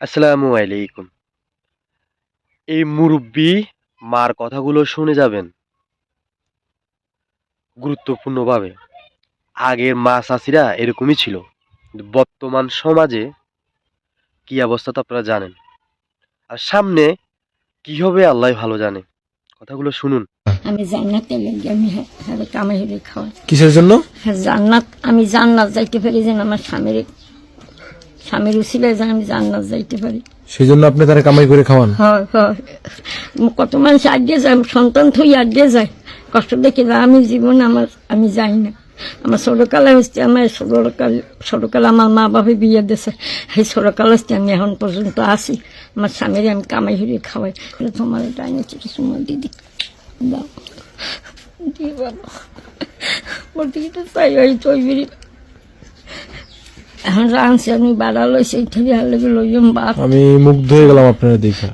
আসসালামু আলাইকুম। এই মুরব্বি মার কথাগুলো শুনে যাবেন। গুরুত্বপূর্ণভাবে। আগের মা চাষিরা এরকমই ছিল। বর্তমান সমাজে কি অবস্থা তো আপনারা জানেন। আর সামনে কি হবে আল্লাহ ভালো জানে। কথাগুলো শুনুন। আমি জান্নাতে লাগি আমি হ্যাঁ হ্যাঁ কামাই হলে খাওয়াই কিসের জন্য? হ্যাঁ জান্নাত আমি জান্নাত যাইতে পারি যেন আমার স্বামীর স্বামীর উচিলে যেন আমি জান্নাত যাইতে পারি। সেই জন্য আপনি তারা কামাই করে খাওয়ান? হয় হয়। কত মানুষ আগিয়ে যায় সন্তান থই আগিয়ে যায়। কষ্ট দেখে না আমি জীবন আমার আমি যাই না। আমার ছোটকালে হচ্ছে আমার ছোটকাল ছোটকালে আমার মা বাবা বিয়ে দিয়েছে সেই ছোটকাল হচ্ছে আমি এখন পর্যন্ত আছি। আমার স্বামীর আমি কামাই হয়ে খাওয়াই। এটা তোমার এটা এনেছি কিছু দিদি দাও। দি বাবা। দিকে চাই ওই তৈরি। এখন রাঁধছি আমি বাড়া লইছি থেকে যাম বাপ। আমি মুগ্ধ হয়ে গেলাম আপনার দেখা।